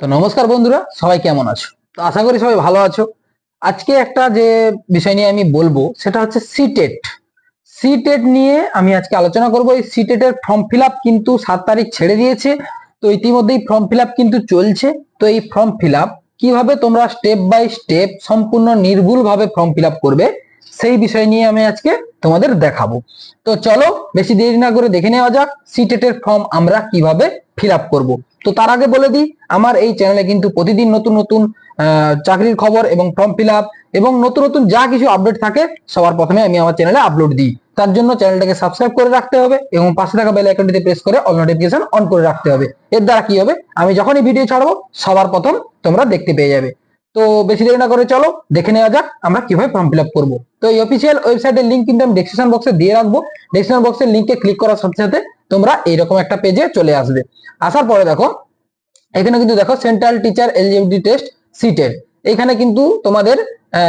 তো নমস্কার বন্ধুরা, সবাই কেমন আছো? তো আশা করি সবাই ভালো আছো। আজকে একটা যে বিষয় নিয়ে আমি বলব, সেটা হচ্ছে সিটেট সিটেট নিয়ে আমি আজকে আলোচনা করব। এই সিটেট এর ফর্ম ফিল আপ কিন্তু সাত তারিখ ছেড়ে দিয়েছে। তো ইতিমধ্যেই ফর্ম ফিল আপ কিন্তু চলছে। তো এই ফর্ম ফিল আপ কীভাবে তোমরা স্টেপ বাই স্টেপ সম্পূর্ণ নির্ভুল ভাবে ফর্ম ফিল আপ করবে, সেই বিষয় নিয়ে আমি আজকে তোমাদের দেখাবো। তো চলো, বেশি দেরি না করে দেখে নেওয়া যাক সিটেট এর ফর্ম আমরা কীভাবে ফিল আপ করব। তো তার আগে বলে দিই, আমার এই চ্যানেলে কিন্তু প্রতিদিন নতুন নতুন চাকরির খবর এবং ফর্ম ফিল আপ এবং নতুন নতুন যা কিছু আপডেট থাকে, সবার প্রথমে আমি আমার চ্যানেলে আপলোড দিই। তার জন্য চ্যানেলটাকে সাবস্ক্রাইব করে রাখতে হবে এবং পাশে থাকা বেল আইকনটিতে প্রেস করে অল নোটিফিকেশন অন করে রাখতে হবে। এর দ্বারা কি হবে? আমি যখনই ভিডিও ছাড়বো, সবার প্রথম তোমরা দেখতে পেয়ে যাবে। তো বেশি দেরি না করে চলো, দেখে নেওয়া যাক আমরা কীভাবে ফর্ম ফিল আপ করব। তো এই অফিসিয়াল ওয়েবসাইটের লিঙ্ক কিন্তু আমি ডেসক্রিপশন বক্সে দিয়ে রাখব। ডেসক্রিপশন বক্সের লিঙ্কে ক্লিক করার সাথে সাথে তোমরা এইরকম একটা পেজে চলে আসবে। আসার পরে দেখো, এখানে কিন্তু দেখো সেন্ট্রাল টিচার এলিজিবিলিটি টেস্ট সিটের এখানে কিন্তু তোমাদের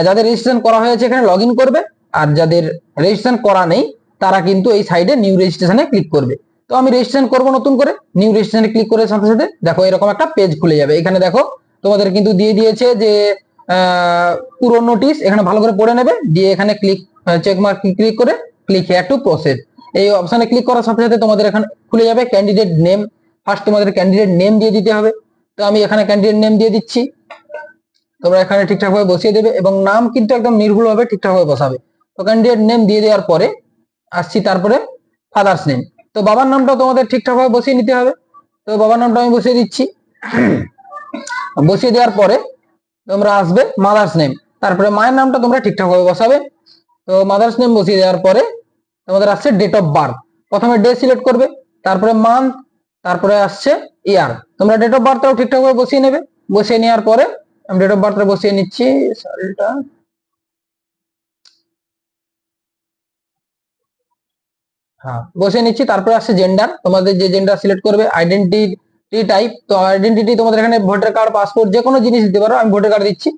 যাদের রেজিস্ট্রেশন করা হয়েছে এখানে লগ করবে, আর যাদের রেজিস্ট্রেশন করা নেই, তারা কিন্তু এই সাইডে নিউ রেজিস্ট্রেশনে ক্লিক করবে। তো আমি রেজিস্ট্রেশন করব নতুন করে নিউ রেজিস্ট্রেশনে ক্লিক করে সাথে সাথে, দেখো এরকম একটা পেজ খুলে যাবে। এখানে দেখো, তোমাদের কিন্তু দিয়ে দিয়েছে যে পুরো নোটিশ এখানে ভালো করে পড়ে নেবে, দিয়ে এখানে ক্লিক চেক মার্ক ক্লিক করে ক্লিক হেয়ার টু প্রসেস এই অপশনে ক্লিক করার সাথে সাথে তোমাদের এখানে খুলে যাবে ক্যান্ডিডেট নেম ফার্স্ট তোমাদের ক্যান্ডিডেট নেম দিয়ে দিতে হবে। তো আমি এখানে ক্যান্ডিডেট নেম দিয়ে দিচ্ছি। তোমরা এখানে ঠিকঠাক ভাবে বসিয়ে দেবে এবং নাম কিন্তু একদম নির্ভুল ভাবে ঠিকঠাক ভাবে বসাবে। তো ক্যান্ডিডেট নেম দিয়ে দেওয়ার পরে আসছি তারপরে ফাদার্স নেম তো বাবার নামটা তোমাদের ঠিকঠাক ভাবে বসিয়ে নিতে হবে। তো বাবার নামটা আমি বসিয়ে দিচ্ছি। বসিয়ে দেওয়ার পরে তোমরা আসবে মাদার্স নেম তারপরে মায়ের নামটা তোমরা ঠিকঠাক ভাবে বসাবে। তো মাদার্স নেম বসিয়ে দেওয়ার পরে তোমাদের আসছে ডেট অফ বার্থ প্রথমে ডে সিলেক্ট করবে, তারপরে মান্থ তারপরে আসছে ইয়ার তোমরা ডেট অফ বার্থটাও ঠিকঠাক ভাবে বসিয়ে নেবে। বসিয়ে নেওয়ার পরে আমি ডেট অফ বার্থটা বসিয়ে নিচ্ছি সালটা হ্যাঁ বসিয়ে নিচ্ছি, তারপরে আসছে জেন্ডার তোমাদের যে জেন্ডার সিলেক্ট করবে আইডেন্টিটি টাইপ তো আইডেন্টিটি তোমাদের এখানে ভোটার কার্ড পাসপোর্ট যে কোনো জিনিস দিতে পারো, আমি ভোটার কার্ড দিচ্ছি।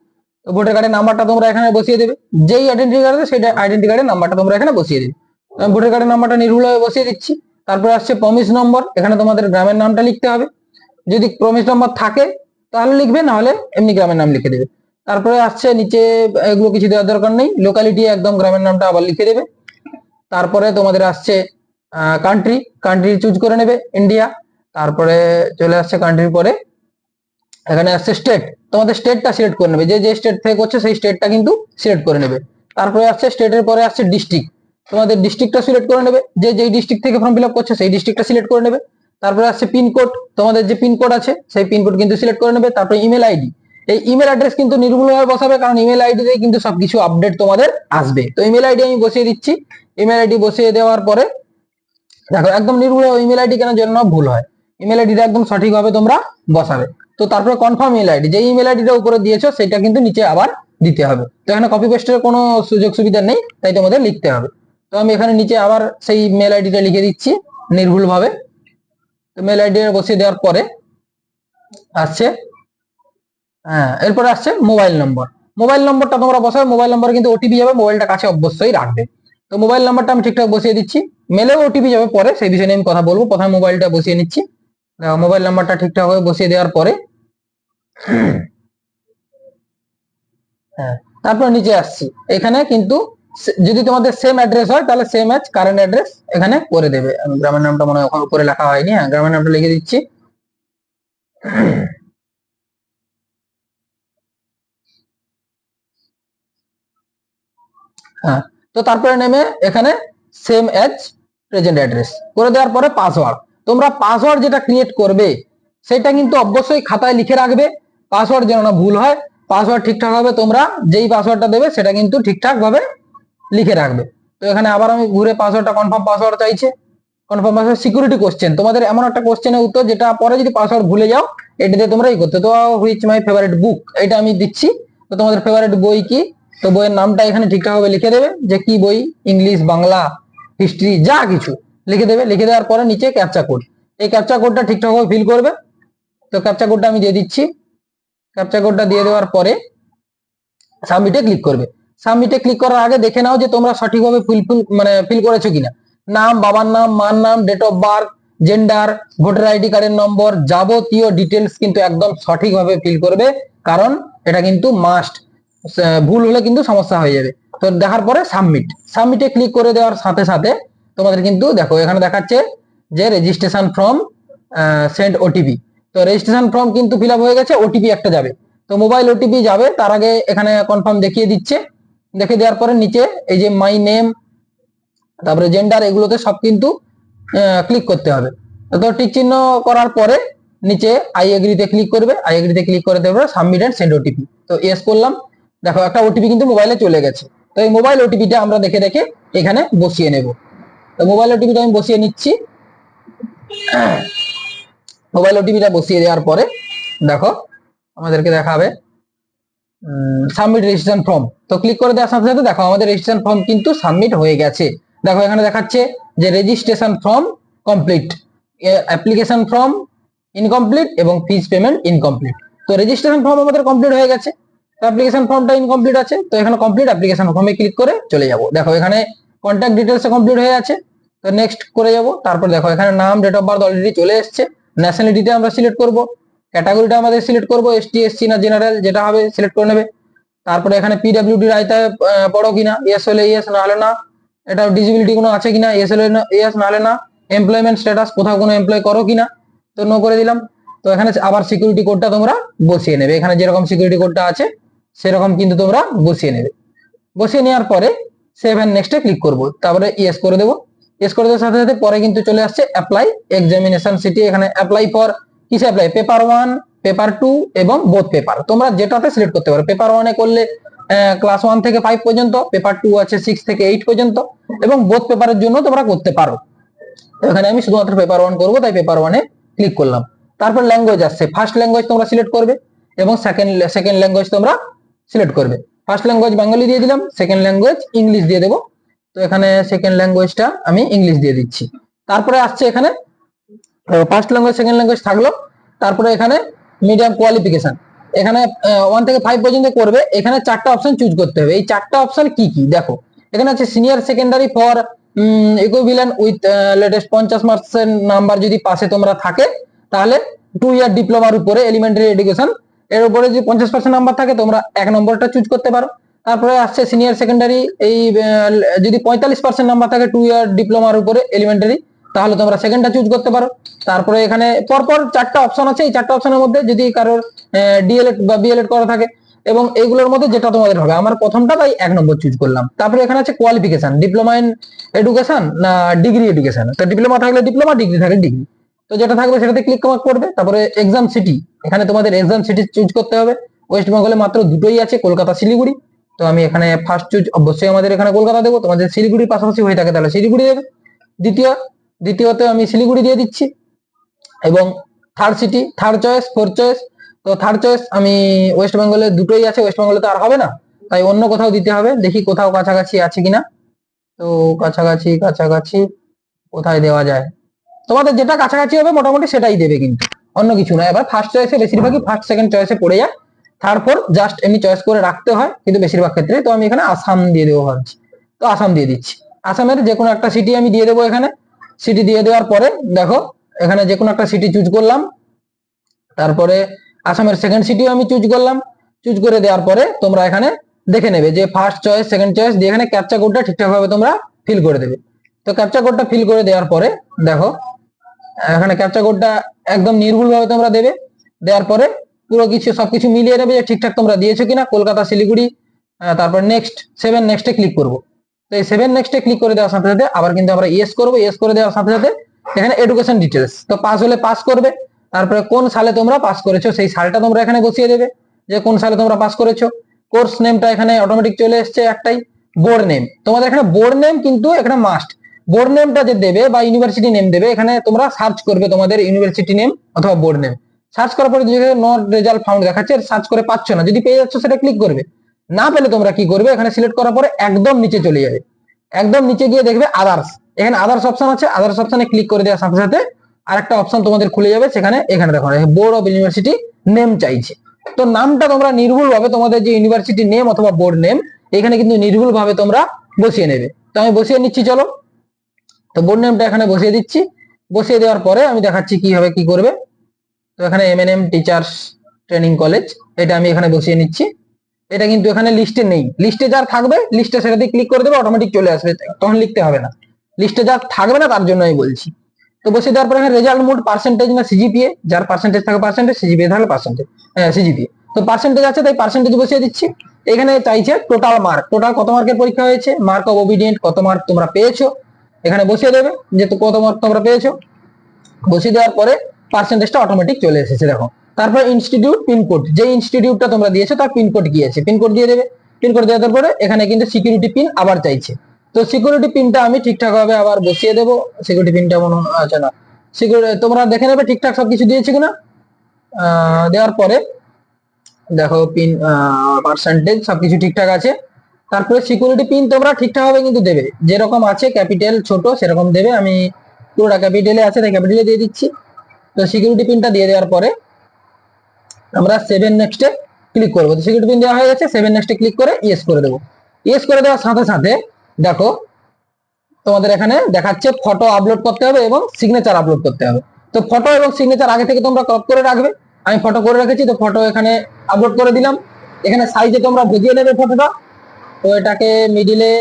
তো ভোটার কার্ডের নাম্বারটা তোমরা এখানে বসিয়ে দেবে। যেই আইডেন্টি কার্ড সেই আইডেন্টি কার্ডের নাম্বারটা তোমরা এখানে বসিয়ে দেবে। আমি ভোটার কার্ডের নাম্বারটা নির্ভুলভাবে বসিয়ে দিচ্ছি। তারপরে আসছে প্রমিস নম্বর এখানে তোমাদের গ্রামের নামটা লিখতে হবে। যদি প্রমিস নম্বর থাকে, তাহলে লিখবে না হলে এমনি গ্রামের নাম লিখে দেবে। তারপরে আসছে নিচে, এগুলো কিছু দেওয়ার দরকার নেই। লোকালিটি একদম গ্রামের নামটা আবার লিখে দেবে। তারপরে তোমাদের আসছে কান্ট্রি কান্ট্রি চুজ করে নেবে ইন্ডিয়া তারপরে চলে আসছে কান্ট্রির পরে। এখানে আসছে স্টেট তোমাদের স্টেটটা সিলেক্ট করে নেবে। যে যে স্টেট থেকে করছে, সেই স্টেটটা কিন্তু সিলেক্ট করে নেবে। তারপরে আসছে স্টেটের পরে আসছে ডিস্ট্রিক্ট তোমাদের ডিস্ট্রিক্টটা সিলেক্ট করে নেবে। যে যেই ডিস্ট্রিক্ট থেকে ফর্ম ফিল আপ করছে, সেই ডিস্ট্রিক্টটা সিলেক্ট করে নেবে। তারপরে আসছে পিনকোড তোমাদের যে পিনকোড আছে, সেই পিনকোড কিন্তু সিলেক্ট করে নেবে। তারপরে ইমেল আইডি এই ইমেল অ্যাড্রেস কিন্তু নির্ভুলভাবে বসাবে, কারণ ইমেল আইডি তে কিন্তু সবকিছু আপডেট তোমাদের আসবে। তো ইমেল আইডি আমি বসিয়ে দিচ্ছি। ইমেল আইডি বসিয়ে দেওয়ার পরে, দেখো, একদম নির্ভুল ইমেল আইডি কেন জন্য ভুল হয়। ইমেল আইডিটা একদম সঠিকভাবে তোমরা বসাবে। তো তারপরে কনফার্ম ইমেল আইডি যে ইমেল আইডিটা উপরে দিয়েছ, সেটা কিন্তু নিচে আবার দিতে হবে। তো এখানে কপি পেস্টের কোনো সুযোগ সুবিধা নেই, তাই তোমাদের লিখতে হবে। তো আমি এখানে নিচে আবার সেই মেল আইডিটা লিখে দিচ্ছি নির্ভুল ভাবে তো মেল আইডি বসিয়ে দেওয়ার পরে আসছে হ্যাঁ এরপরে আসছে মোবাইল নম্বর মোবাইল নম্বরটা তোমরা বসাবে মোবাইল নম্বর কিন্তু ওটিপি যাবে মোবাইলটা কাছে অবশ্যই রাখবে। তো মোবাইল নাম্বারটা আমি ঠিকঠাক বসিয়ে দিচ্ছি। মেলেও ওটিপি যাবে পরে, সেই বিষয়ে নিয়ে আমি কথা বলব। প্রথমে মোবাইলটা বসিয়ে নিচ্ছি। মোবাইল নাম্বারটা ঠিকঠাক ভাবে বসিয়ে দেওয়ার পরে হ্যাঁ তারপর নিচে আসছি। এখানে কিন্তু যদি তোমাদের সেম অ্যাড্রেস হয়, তাহলে সেম অ্যাজ কারেন্ট অ্যাড্রেস এখানে করে দেবে। আমি গ্রামের নামটা মনে হয় উপরে লেখা হয়নি হ্যাঁ গ্রামের নামটা লিখে দিচ্ছি। হ্যাঁ তো তারপরে নেমে এখানে সেম এজ প্রেজেন্ট অ্যাড্রেস করে দেওয়ার পরে পাসওয়ার্ড তোমরা পাসওয়ার্ড যেটা ক্রিয়েট করবে, সেটা কিন্তু অবশ্যই খাতায় লিখে রাখবে। পাসওয়ার্ড যেন না ভুল হয় পাসওয়ার্ড ঠিকঠাক ভাবে তোমরা যেই পাসওয়ার্ডটা দেবে, সেটা কিন্তু ঠিকঠাক ভাবে লিখে রাখবে। তো এখানে আবার আমি ঘুরে পাসওয়ার্ডটা কনফার্ম পাসওয়ার্ড চাইছে। কনফার্ম পাসওয়ার্ড সিকিউরিটি কোশ্চেন তোমাদের এমন একটা কোশ্চেনের উত্তর যেটা পরে যদি পাসওয়ার্ড ভুলে যাও, এটাতে তোমরা এই করতে। তো হুইচ মাই ফেভারিট বুক এটা আমি দিচ্ছি। তো তোমাদের ফেভারিট বই কি? তো বইয়ের নামটা এখানে ঠিকঠাক ভাবে লিখে দেবে যে কি বই? ইংলিশ বাংলা হিস্ট্রি যা কিছু। লিখে দেবে। লিখে দেওয়ার পরে নিচে ক্যাপচা কোড এই ক্যাপচা কোডটা ঠিকঠাক ভাবে ফিল করবে। তো ক্যাপচা কোডটা আমি দিয়ে দিচ্ছি। ক্যাপচা কোডটা দিয়ে দেওয়ার পরে সাবমিটে ক্লিক করবে। সাবমিটে ক্লিক করার আগে দেখে নাও যে তোমরা সঠিকভাবে ফিল মানে ফিল করেছ কিনা। নাম, বাবার নাম, মার নাম date of birth gender voter ID কার্ডের নম্বর যাবতীয় ডিটেলস কিন্তু একদম সঠিকভাবে ফিল করবে, কারণ এটা কিন্তু মাস্ট ভুল হলে কিন্তু সমস্যা হয়ে যাবে। তো দেখার পরে সাবমিট সাবমিটে ক্লিক করে দেওয়ার সাথে সাথে তোমাদের কিন্তু দেখো, এখানে দেখাচ্ছে যে রেজিস্ট্রেশন ফর্ম সেন্ড ওটিপি তো রেজিস্ট্রেশন ফর্ম কিন্তু ফিল হয়ে গেছে ওটিপি একটা যাবে। তো মোবাইল ওটিপি যাবে, তার আগে এখানে কনফার্ম দেখিয়ে দিচ্ছে। দেখে দেওয়ার পরে নিচে এই যে মাই নেম তারপরে জেন্ডার এগুলোতে সব কিন্তু ক্লিক করতে হবে। তো টিক চিহ্ন করার পরে নিচে আই এগ্রিতে ক্লিক করবে। আই এগ্রিতে ক্লিক করে দেবে সাবমিট এন্ড সেন্ড ওটিপি তো ইয়েস করলাম। দেখো, একটা ওটিপি কিন্তু মোবাইলে চলে গেছে। তো এই মোবাইল ওটিপিটা আমরা দেখে দেখে এখানে বসিয়ে নেব। তো মোবাইল ওটিপিটা আমি বসিয়ে নিচ্ছি। মোবাইল ওটিপিটা বসিয়ে দেওয়ার পরে, দেখো, আমাদেরকে দেখাবে। সাবমিট রেজিস্ট্রেশন ফর্ম তো ক্লিক করে দেওয়ার সাথে সাথে দেখো, আমাদের রেজিস্ট্রেশন ফর্ম কিন্তু সাবমিট হয়ে গেছে। দেখো, এখানে দেখাচ্ছে যে registration form complete application form incomplete এবং ফিজ পেমেন্ট ইনকমপ্লিট তো রেজিস্ট্রেশন ফর্ম আমাদের কমপ্লিট হয়ে গেছে। অ্যাপ্লিকেশন ফর্মটা ইনকমপ্লিট আছে। তো এখানে কমপ্লিট অ্যাপ্লিকেশন ফর্মে ক্লিক করে চলে যাব। দেখো, এখানে কন্ট্যাক্ট ডিটেলস কমপ্লিট হয়ে আছে তো নেক্সট করে যাব। তারপর দেখো, এখানে নাম ডেট অফ বার্থ অলরেডি চলে এসেছে। ন্যাশনালিটিটা আমরা সিলেক্ট করব। ক্যাটাগরিটা আমাদের সিলেক্ট করব এসটি এসসি না জেনারেল যেটা হবে সিলেক্ট করে নেবে। তারপরে এখানে পিডব্লিউডি আহ, পড়ো কিনা ইয়েস হলে ইয়েস না হলে না। এটা ডিসেবিলিটি কোনো আছে কিনা ইয়েস হলে ইয়েস না হলে না। এমপ্লয়মেন্ট স্ট্যাটাস কোথাও কোনো এমপ্লয় করো কিনা তো নো করে দিলাম। তো এখানে আবার সিকিউরিটি কোডটা তোমরা বসিয়ে নেবে। এখানে যেরকম সিকিউরিটি কোডটা আছে সেরকম কিন্তু তোমরা বসিয়ে নেবে। বসিয়ে নেওয়ার পরে সেভ অ্যান্ড নেক্সটে ক্লিক করব। তারপরে ইয়েস করে দেবো। ইয়েস করে দেওয়ার সাথে সাথে পরে কিন্তু চলে আসছে অ্যাপ্লাই এক্সামিনেশন সিটি এখানে অ্যাপ্লাই ফর কিসে apply paper one paper two এবং বোথ পেপার তোমরা যেটাতে সিলেক্ট করতে পারো। পেপার ওয়ানে করলে ক্লাস ওয়ান থেকে ফাইভ পর্যন্ত পেপার টু আছে সিক্স থেকে এইট পর্যন্ত এবং বোথ পেপারের জন্য তোমরা করতে পারো। এখানে আমি শুধুমাত্র পেপার ওয়ান করব, তাই পেপার ওয়ানে ক্লিক করলাম। তারপর ল্যাঙ্গুয়েজ আসছে। ফার্স্ট ল্যাঙ্গুয়েজ তোমরা সিলেক্ট করবে এবং সেকেন্ড সেকেন্ড ল্যাঙ্গুয়েজ তোমরা সিলেক্ট করবে। ফার্স্ট ল্যাঙ্গুয়েজ বেঙ্গলি দিয়ে দিলাম সেকেন্ড ল্যাঙ্গুয়েজ ইংলিশ দিয়ে দেবো। তো এখানে সেকেন্ড ল্যাঙ্গুয়েজটা আমি ইংলিশ দিয়ে দিচ্ছি। তারপরে আসছে এখানে ফার্স্ট ল্যাঙ্গুয়েজ সেকেন্ড ল্যাঙ্গুয়েজ থাকল। তারপরে এখানে মিডিয়াম কোয়ালিফিকেশন এখানে ওয়ান থেকে ফাইভ পর্যন্ত করবে। এখানে চারটা অপশন চুজ করতে হবে। এই চারটা অপশন কি কি? দেখো, এখানে আছে senior secondary for equivalent with latest পঞ্চাশ মার্কসের নাম্বার যদি পাশে তোমরা থাকে, তাহলে টু ইয়ার ডিপ্লোমার উপরে এলিমেন্টারি এডুকেশন এর উপরে যদি পঞ্চাশ পার্সেন্ট নাম্বার থাকে, তোমরা এক নম্বরটা চুজ করতে পারো। তারপরে আসছে সিনিয়র সেকেন্ডারি এই যদি পঁয়তাল্লিশ পার্সেন্ট নাম্বার থাকে টু ইয়ার ডিপ্লোমার উপরে এলিমেন্টারি তাহলে তোমরা সেকেন্ডটা চুজ করতে পারো। তারপরে এখানে পরপর চারটা অপশন আছে। এই চারটা অপশনের মধ্যে যদি কারোর ডিএলএড বা বিএলএড করা থাকে, এবং এইগুলোর মধ্যে যেটা তোমাদের হবে, আমার প্রথমটা তাই এক নম্বর চুজ করলাম। তারপরে এখানে আছে কোয়ালিফিকেশন ডিপ্লোমা ইন এডুকেশন না ডিগ্রি এডুকেশন তো ডিপ্লোমা থাকলে ডিপ্লোমা ডিগ্রি থাকলে ডিগ্রি তো যেটা থাকবে সেটাতে ক্লিক করবে। তারপরে এক্সাম সিটি এখানে তোমাদের এক্সাম সিটি চুজ করতে হবে। ওয়েস্ট বেঙ্গলে মাত্র দুটোই আছে, কলকাতা, শিলিগুড়ি। তো আমি এখানে ফার্স্ট চুজ অবশ্যই আমাদের এখানে কলকাতা দেবো। তোমাদের শিলিগুড়ির পাশাপাশি হয়ে থাকে, তাহলে শিলিগুড়ি দেবে। দ্বিতীয় দ্বিতীয়ত আমি শিলিগুড়ি দিয়ে দিচ্ছি। এবং third city third choice fourth choice তো থার্ড চয়েস আমি ওয়েস্ট বেঙ্গলে দুটোই আছে ওয়েস্ট বেঙ্গলে তো আর হবে না। তাই অন্য কোথাও দিতে হবে, দেখি কোথাও কাছাকাছি আছে কিনা। তো কাছাকাছি কাছাকাছি কোথায় দেওয়া যায়? তোমাদের যেটা কাছাকাছি হবে মোটামুটি সেটাই দেবে কিন্তু। অন্য কিছু না। এবার ফার্স্ট চয়েসে বেশিরভাগই ফার্স্ট সেকেন্ড চয়েসে পড়ে যায়। থার্ড ফোর জাস্ট এমনি চয়েস করে রাখতে হয়, কিন্তু বেশিরভাগ ক্ষেত্রে তো আমি এখানে আসাম দিয়ে দেবো ভাবছি। তো আসাম দিয়ে দিচ্ছি। আসামের যে কোনো একটা সিটি আমি দিয়ে দেবো এখানে। সিটি দিয়ে দেওয়ার পরে, দেখো, এখানে যে কোনো একটা সিটি চুজ করলাম। তারপরে আসামের সেকেন্ড সিটিও আমি চুজ করলাম। চুজ করে দেওয়ার পরে তোমরা এখানে দেখে নেবে যে ফার্স্ট চয়েস সেকেন্ড চয়েস দিয়ে এখানে ক্যাপচা কোডটা ঠিকঠাকভাবে তোমরা ফিল করে দেবে। তো ক্যাপচা কোডটা ফিল করে দেওয়ার পরে, দেখো, এখানে ক্যাপচা কোডটা একদম নির্ভুলভাবে তোমরা দেবে। দেওয়ার পরে পুরো কিছু, সবকিছু মিলিয়ে নেবে যে ঠিকঠাক তোমরা দিয়েছ কিনা। কলকাতা, শিলিগুড়ি তারপর নেক্সট সেভেন নেক্সটে ক্লিক করব। তো এই সেভেন নেক্সটে ক্লিক করে দেওয়ার সাথে সাথে আবার কিন্তু আমরা ইয়েস করব ইয়েস করে দেওয়ার সাথে সাথে এখানে এডুকেশন ডিটেলস তো পাস হলে পাস করবে। তারপরে কোন সালে তোমরা পাস করেছ, সেই সালটা তোমরা এখানে বসিয়ে দেবে যে কোন সালে তোমরা পাস করেছ। কোর্স নেমটা এখানে অটোমেটিক চলে এসছে একটাই বোর্ড নেম তোমাদের এখানে বোর্ড নেম কিন্তু এখানে মাস্ট বোর্ড নেমটা যে দেবে বা ইউনিভার্সিটি নেম দেবে, এখানে তোমরা সার্চ করবে তোমাদের ইউনিভার্সিটি নেম অথবা বোর্ড নেম সার্চ করার পরে যদি নট রেজাল্ট ফাউন্ড দেখাচ্ছে সার্চ করে পাচ্ছ না, যদি পেয়ে যাচ্ছ সেটা ক্লিক করবে। না পেলে তোমরা কি করবে? এখানে সিলেক্ট করার পরে একদম নিচে চলে যাবে। একদম নিচে গিয়ে দেখবে আদার্স এখানে আদার্স অপশন আছে। আদার্স অপশনে ক্লিক করে দেওয়ার সাথে সাথে আরেকটা অপশন তোমাদের খুলে যাবে। সেখানে এখানে দেখো বোর্ড অফ ইউনিভার্সিটি নেম চাইছে। তো নামটা তোমরা নির্ভুল ভাবে তোমাদের যে ইউনিভার্সিটি নেম অথবা বোর্ড নেম এখানে কিন্তু নির্ভুল ভাবে তোমরা বসিয়ে নেবে। তো আমি বসিয়ে নিচ্ছি, চলো। তো বোর্ড নেমটা এখানে বসিয়ে দিচ্ছি। বসিয়ে দেওয়ার পরে আমি দেখাচ্ছি কীভাবে কি করবে। তো এখানে M N M teachers training college এটা আমি এখানে বসিয়ে নিচ্ছি। এটা কিন্তু এখানে লিস্টে নেই। লিস্টে যার থাকবে লিস্টে সেটাতে ক্লিক করে দেবে অটোমেটিক চলে আসবে। তখন লিখতে হবে না। লিস্টে যার থাকবে না, তার জন্য আমি বলছি। তো বসিয়ে দেওয়ার পরে এখানে রেজাল্ট মোড পার্সেন্টেজ না সিজিপিএ যার পার্সেন্টেজ থাকে পার্সেন্টেজ সিজিপিএ থাকলে পার্সেন্টেজ হ্যাঁ সিজিপিএ তো পার্সেন্টেজ আছে, তাই পার্সেন্টেজ বসিয়ে দিচ্ছি। এখানে চাইছে টোটাল মার্ক টোটাল কত মার্কের পরীক্ষা হয়েছে? মার্ক অফ ওবিডিয়েন্ট কত মার্ক তোমরা পেয়েছ? এখানে বসিয়ে দেবে যে কত মার্ক তোমরা পেয়েছ। বসিয়ে দেওয়ার পরে পার্সেন্টেজটা অটোমেটিক চলে এসেছে, দেখো। তারপর ইনস্টিটিউট পিনকোড যে ইনস্টিটিউটটা তোমরা দিয়েছ, তার পিনকোড কি আছে পিনকোড দিয়ে দেবে। পিনকোড দেওয়ার পরে এখানে কিন্তু সিকিউরিটি পিন আবার চাইছে। তো সিকিউরিটি পিনটা আমি ঠিকঠাক ভাবে আবার বসিয়ে দেবো। সিকিউরিটি পিনটা মনে আছে না। সিকিউরিটি তোমরা দেখে নেবে ঠিকঠাক সবকিছু দিয়েছে কিনা। দেওয়ার পরে দেখো পিন পার্সেন্টেজ সবকিছু ঠিকঠাক আছে। তারপরে সিকিউরিটি পিন তোমরা ঠিকঠাক ভাবে কিন্তু দেবে। যেরকম আছে ক্যাপিটাল ছোট, সেরকম দেবে। আমি পুরোটা ক্যাপিটালে আছে, তাই ক্যাপিটালে দিয়ে দিচ্ছি। তো সিকিউরিটি পিনটা দিয়ে দেওয়ার পরে আমরা সেভেন নেক্সটে ক্লিক করব। সিকিউরিটি পিন দেওয়া হয়ে গেছে সেভেন নেক্সটে ক্লিক করে ইয়েস করে দেবো। ইয়েস করে দেওয়ার সাথে সাথে দেখো, তোমাদের এখানে দেখাচ্ছে ফটো আপলোড করতে হবে এবং সিগনেচার আপলোড করতে হবে। তো ফটো এবং সিগনেচার আগে থেকে তোমরা ক্রপ করে রাখবে। আমি ফটো করে রেখেছি, তো ফটো এখানে আপলোড করে দিলাম। এখানে সাইজে তোমরা বুঝিয়ে নেবে ফটোটা তো এটাকে মিডিলে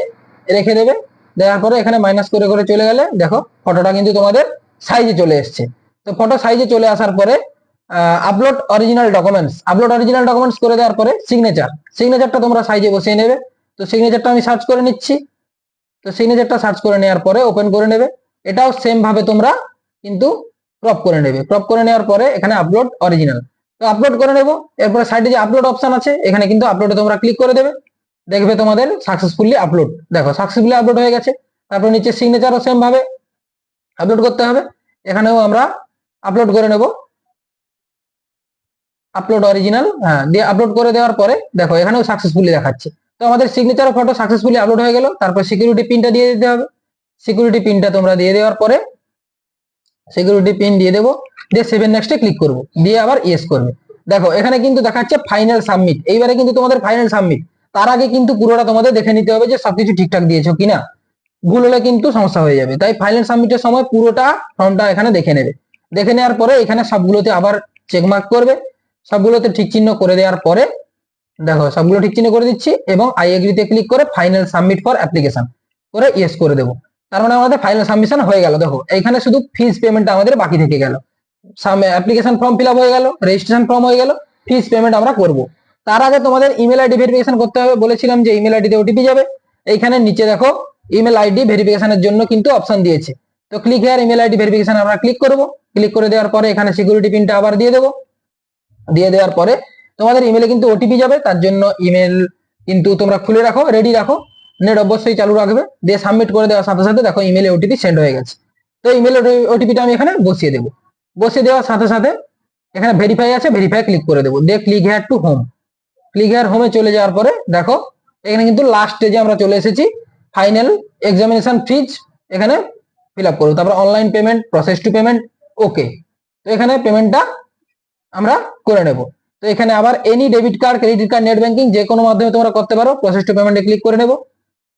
রেখে দেবে। দেওয়ার পরে এখানে মাইনাস করে করে চলে গেলে দেখো ফটোটা কিন্তু তোমাদের সাইজে চলে এসছে। তো ফটো সাইজে চলে আসার পরে upload original documents upload original documents করে দেওয়ার পরে সিগনেচার সিগনেচারটা তোমরা সাইজে বসিয়ে নেবে। তো সিগনেচারটা আমি সার্চ করে নিচ্ছি। তো সিগনেচারটা সার্চ করে নেওয়ার পরে ওপেন করে নেবে। এটাও সেম ভাবে তোমরা কিন্তু ক্রপ করে নেবে। ক্রপ করে নেওয়ার পরে এখানে আপলোড অরিজিনাল তো আপলোড করে নেব। এরপরে সাইডে যে আপলোড অপশন আছে, এখানে কিন্তু আপলোডে তোমরা ক্লিক করে দেবে। দেখবে তোমাদের সাকসেসফুলি আপলোড দেখো সাকসেসফুলি আপলোড হয়ে গেছে। তারপর নিচে সিগনেচারও সেম ভাবে আপলোড করতে হবে। এখানেও আমরা আপলোড করে নেব। আপলোড অরিজিনাল হ্যাঁ দিয়ে আপলোড করে দেওয়ার পরে দেখো এখানেও সাকসেসফুলি দেখাচ্ছে। তো আমাদের সিগনেচার ফটো সাকসেসফুলি আপলোড হয়ে গেল, তারপর সিকিউরিটি পিনটা দিয়ে দিতে হবে। সিকিউরিটি পিনটা তোমরা দিয়ে দেওয়ার পরে সিকিউরিটি পিন দিয়ে দেবো, দিয়ে সেভেন নেক্সটে ক্লিক করব, দিয়ে আবার ইয়েস করবে। দেখো, এখানে কিন্তু দেখাচ্ছে ফাইনাল সাবমিট এইবারে কিন্তু তোমাদের ফাইনাল সাবমিট তার আগে কিন্তু পুরোটা তোমাদের দেখে নিতে হবে যে সবকিছু ঠিকঠাক দিয়েছ কিনা। ভুল হলে কিন্তু সমস্যা হয়ে যাবে। তাই ফাইনাল সাবমিটের সময় পুরোটা ফর্মটা এখানে দেখে নেবে। দেখে নেওয়ার পরে এখানে সবগুলোতে আবার চেকমার্ক করবে। সবগুলোতে ঠিক চিহ্ন করে দেওয়ার পরে, দেখো সবগুলো ঠিক চিহ্ন করে দিচ্ছি এবং আই এগ্রিতে ক্লিক করে ফাইনাল সাবমিট ফর অ্যাপ্লিকেশন করে ইয়েস করে দেবো। তার মানে আমাদের ফাইনাল সাবমিশন হয়ে গেল। দেখো এখানে শুধু ফিস পেমেন্টটা আমাদের বাকি থেকে গেল। অ্যাপ্লিকেশন ফর্ম ফিল হয়ে গেল রেজিস্ট্রেশন ফর্ম হয়ে গেল ফিস পেমেন্ট আমরা করব। তার আগে তোমাদের ইমেল আইডি ভেরিফিকেশন করতে হবে। বলেছিলাম যে ইমেল আইডিতে ওটিপি যাবে। এইখানে নিচে দেখো ইমেল আইডি ভেরিফিকেশনের জন্য কিন্তু অপশন দিয়েছে। তো click here email ID verification আমরা ক্লিক করব। ক্লিক করে দেওয়ার পরে এখানে সিকিউরিটি পিনটা আবার দিয়ে দেবো। দিয়ে দেওয়ার পরে তোমাদের ইমেলে কিন্তু ওটিপি যাবে, তার জন্য ইমেল কিন্তু তোমরা খুলে রাখো রেডি রাখো। নেট অবশ্যই চালু রাখবে। দিয়ে সাবমিট করে দেওয়ার সাথে সাথে দেখো ইমেলে ওটিপি সেন্ড হয়ে গেছে। তো ইমেল ওটিপিটা আমি এখানে বসিয়ে দেবো। বসিয়ে দেওয়ার সাথে সাথে এখানে ভেরিফাই আছে ভেরিফাই ক্লিক করে দেবো। দিয়ে click here to home click here হোমে চলে যাওয়ার পরে দেখো, এখানে কিন্তু লাস্ট স্টেজে আমরা চলে এসেছি। ফাইনাল এক্সামিনেশন ফিজ এখানে ফিল আপ করব। তারপর online payment process to payment okay তো এখানে পেমেন্টটা আমরা করে নেব। তো এখানে আবার any debit card credit card net banking যে কোনো মাধ্যমে তোমরা করতে পারো প্রসেস টু পেমেন্টে ক্লিক করে নেব।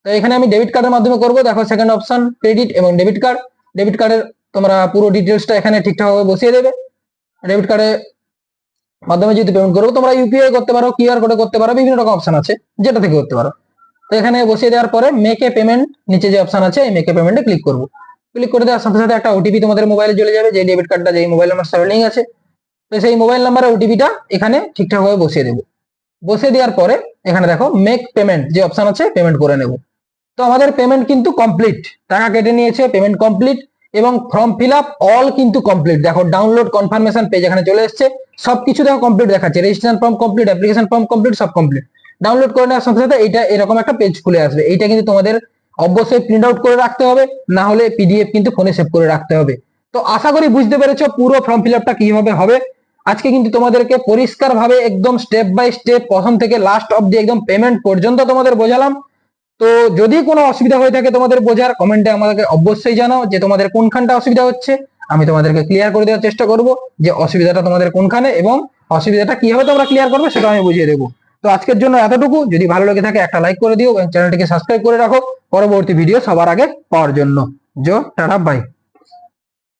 তো এখানে আমি ডেবিট কার্ডের মাধ্যমে করব। দেখো সেকেন্ড অপশন ক্রেডিট এবং ডেবিট কার্ড ডেবিট কার্ডের তোমরা পুরো ডিটেলসটা এখানে ঠিকঠাকভাবে বসিয়ে দেবে। ডেবিট কার্ডের মাধ্যমে যদি পেমেন্ট করব তোমরা ইউপিআই করতে পারো কিউআর কোডে করতে পারো, বিভিন্ন রকম অপশন আছে, যেটা থেকে করতে পারো। তো এখানে বসিয়ে দেওয়ার পরে মেকে পেমেন্ট নিচে যে অপশন আছে, এই মেকে পেমেন্টে ক্লিক করব। ক্লিক করে দেওয়ার সাথে সাথে একটা ওটিপি তোমাদের মোবাইলে চলে যাবে, যে ডেবিট কার্ডটা যে মোবাইল নাম্বার সাথে আছে। তো সেই মোবাইল নাম্বারের ওটিপিটা এখানে ঠিকঠাকভাবে বসিয়ে দেবো। বসিয়ে দেওয়ার পরে এখানে দেখো মেক পেমেন্ট যে অপশন আছে পেমেন্ট করে নেব। তো আমাদের পেমেন্ট কিন্তু কমপ্লিট টাকা কেটে নিয়েছে পেমেন্ট কমপ্লিট এবং ফর্ম ফিল আপ অল কিন্তু কমপ্লিট দেখো ডাউনলোড কনফার্মেশন পেজ এখানে চলে এসেছে। সবকিছু দেখো কমপ্লিট দেখাচ্ছে। Registration form complete application form complete সব কমপ্লিট ডাউনলোড করে নেওয়ার সাথে সাথে এটা এরকম একটা পেজ খুলে আসবে। এইটা কিন্তু তোমাদের অবশ্যই প্রিন্ট আউট করে রাখতে হবে, না হলে পিডিএফ কিন্তু ফোনে সেভ করে রাখতে হবে। তো আশা করি বুঝতে পেরেছ পুরো ফর্ম ফিল আপটা কীভাবে হবে। আজকে কিন্তু তোমাদেরকে পরিষ্কার ভাবে একদম স্টেপ বাই স্টেপ প্রথম থেকে লাস্ট অব্দি একদম পেমেন্ট পর্যন্ত তোমাদের বোঝালাম। তো যদি কোনো অসুবিধা হয়ে থাকে তোমাদের বোঝার কমেন্টে আমাদেরকে অবশ্যই জানাও যে তোমাদের কোনখানটা অসুবিধা হচ্ছে। আমি তোমাদেরকে ক্লিয়ার করে দেওয়ার চেষ্টা করব যে অসুবিধাটা তোমাদের কোনখানে এবং অসুবিধাটা কীভাবে তোমরা ক্লিয়ার করবে সেটা আমি বুঝিয়ে দেবো। তো আজকের জন্য এতটুকু। যদি ভালো লেগে থাকে একটা লাইক করে দিও এবং চ্যানেলটিকে সাবস্ক্রাইব করে রাখো। পরবর্তী ভিডিও সবার আগে পাওয়ার জন্য। জো, টাটা বাই